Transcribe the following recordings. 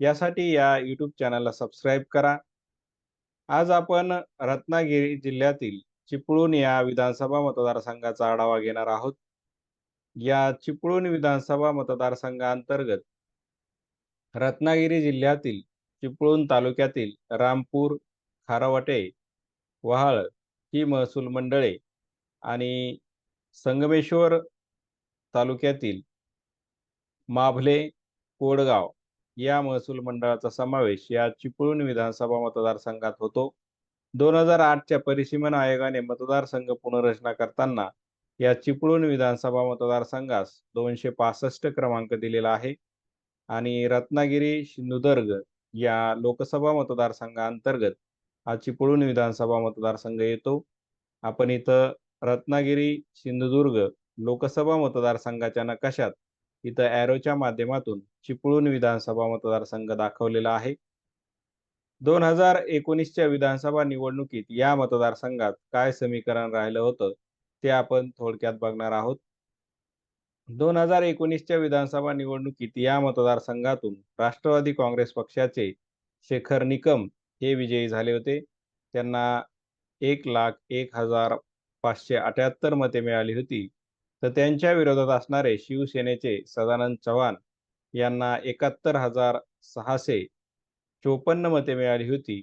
यासाठी या यूट्यूब चॅनलला सबस्क्राईब करा. आज आपण रत्नागिरी जिल्ह्यातील चिपळूण या विधानसभा मतदारसंघाचा आढावा घेणार आहोत. या चिपळूण विधानसभा मतदारसंघाअंतर्गत रत्नागिरी जिल्ह्यातील चिपळूण तालुक्यातील रामपूर खारवटे वहाळ ही महसूल मंडळे आणि संगमेश्वर तालुक्यातील माभले कोडगाव या महसूल मंडळाचा समावेश या चिपळूण विधानसभा मतदारसंघात होतो. दोन हजार आठच्या परिसीमन आयोगाने मतदारसंघ पुनर्रचना करताना या चिपळूण विधानसभा मतदारसंघास दोनशे पासष्ट क्रमांक दिलेला आहे. आणि रत्नागिरी सिंधुदुर्ग या लोकसभा मतदारसंघाअंतर्गत हा चिपळूण विधानसभा मतदारसंघ येतो. आपण इथं रत्नागिरी सिंधुदुर्ग लोकसभा मतदारसंघाच्या नकाशात इथं ॲरोच्या माध्यमातून चिपळूण विधानसभा मतदारसंघ दाखवलेला आहे. दोन हजार एकोणीसच्या विधानसभा निवडणुकीत या मतदारसंघात काय समीकरण राहिलं होतं ते आपण थोडक्यात बघणार आहोत. दोन हजार एकोणीसच्या विधानसभा निवडणुकीत या मतदारसंघातून राष्ट्रवादी काँग्रेस पक्षाचे शेखर निकम हे विजयी झाले होते. त्यांना एक लाख एक हजार पाचशे अठ्याहत्तर मते मिळाली होती. तर त्यांच्या विरोधात असणारे शिवसेनेचे सदानंद चव्हाण यांना एकाहत्तर हजार सहाशे चोपन्न मते मिळाली होती.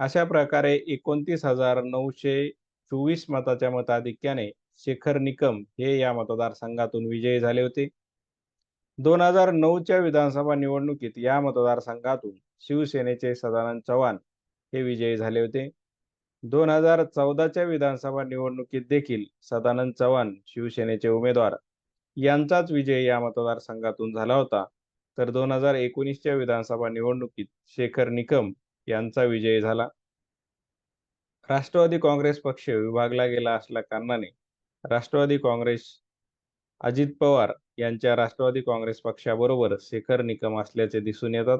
अशा प्रकारे एकोणतीस हजार नऊशे चोवीस मताच्या मताधिक्याने शेखर निकम हे या मतदारसंघातून विजयी झाले होते. दोन हजार नऊच्या विधानसभा निवडणुकीत या मतदारसंघातून शिवसेनेचे सदानंद चव्हाण हे विजयी झाले होते. दोन हजार चौदाच्या विधानसभा निवडणुकीत देखील सदानंद चव्हाण शिवसेनेचे उमेदवार यांचाच विजय या मतदारसंघातून झाला होता. तर दोन हजार एकोणीसच्या विधानसभा निवडणुकीत शेखर निकम यांचा विजय झाला. राष्ट्रवादी काँग्रेस पक्ष विभागला गेला असल्या कारणाने राष्ट्रवादी काँग्रेस अजित पवार यांच्या राष्ट्रवादी काँग्रेस पक्षाबरोबर शेखर निकम असल्याचे दिसून येतात.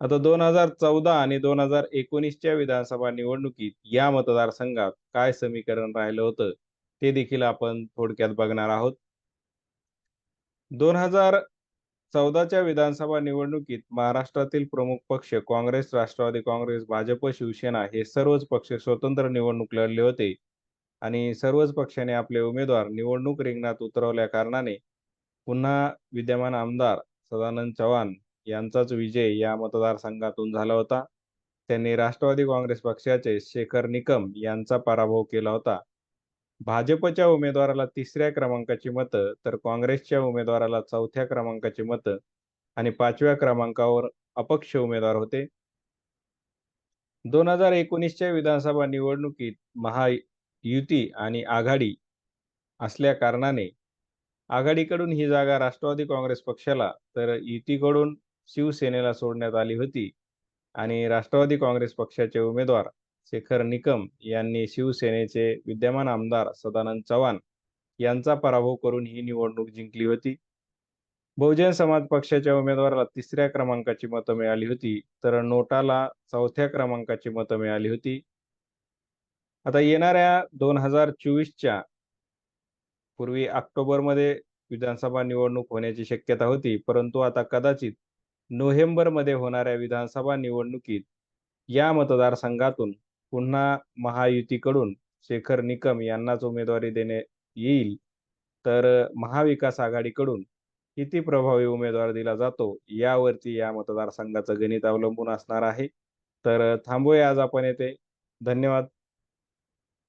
आता दोन हजार चौदा आणि दोन हजार एकोणीसच्या विधानसभा निवडणुकीत या मतदारसंघात काय समीकरण राहिलं होतं ते देखील आपण थोडक्यात बघणार आहोत. दोन हजार चौदाच्या विधानसभा निवडणुकीत महाराष्ट्रातील प्रमुख पक्ष काँग्रेस राष्ट्रवादी काँग्रेस भाजप शिवसेना हे सर्वच पक्ष स्वतंत्र निवडणूक लढले होते आणि सर्वच पक्षाने आपले उमेदवार निवडणूक रिंगणात उतरवल्या कारणाने पुन्हा विद्यमान आमदार सदानंद चव्हाण यांचाच विजय या मतदारसंघातून झाला होता. त्यांनी राष्ट्रवादी काँग्रेस पक्षाचे शेखर निकम यांचा पराभव केला होता. भाजपच्या उमेदवाराला तिसऱ्या क्रमांकाची मतं तर काँग्रेसच्या उमेदवाराला चौथ्या क्रमांकाची मतं आणि पाचव्या क्रमांकावर अपक्ष उमेदवार होते. दोन हजार एकोणीसच्या विधानसभा निवडणुकीत महायुती आणि आघाडी असल्या कारणाने आघाडीकडून ही जागा राष्ट्रवादी काँग्रेस पक्षाला तर युतीकडून शिवसेनेला सोडण्यात आली होती. आणि राष्ट्रवादी काँग्रेस पक्षाचे उमेदवार शेखर निकम यांनी शिवसेनेचे विद्यमान आमदार सदानंद चव्हाण यांचा पराभव करून ही निवडणूक जिंकली होती. बहुजन समाज पक्षाच्या उमेदवाराला तिसऱ्या क्रमांकाची मतं मिळाली होती तर नोटाला चौथ्या क्रमांकाची मतं मिळाली होती. आता येणाऱ्या दोन हजार चोवीसच्या पूर्वी ऑक्टोबरमध्ये विधानसभा निवडणूक होण्याची शक्यता होती परंतु आता कदाचित नोव्हेंबरमध्ये होणाऱ्या विधानसभा निवडणुकीत या मतदारसंघातून पुन्हा महायुतीकडून शेखर निकम यांनाच उमेदवारी देण्यात येईल तर महाविकास आघाडीकडून किती प्रभावी उमेदवार दिला जातो यावरती या मतदारसंघाचं गणित अवलंबून असणार आहे. तर थांबूया आज आपण येथे. धन्यवाद.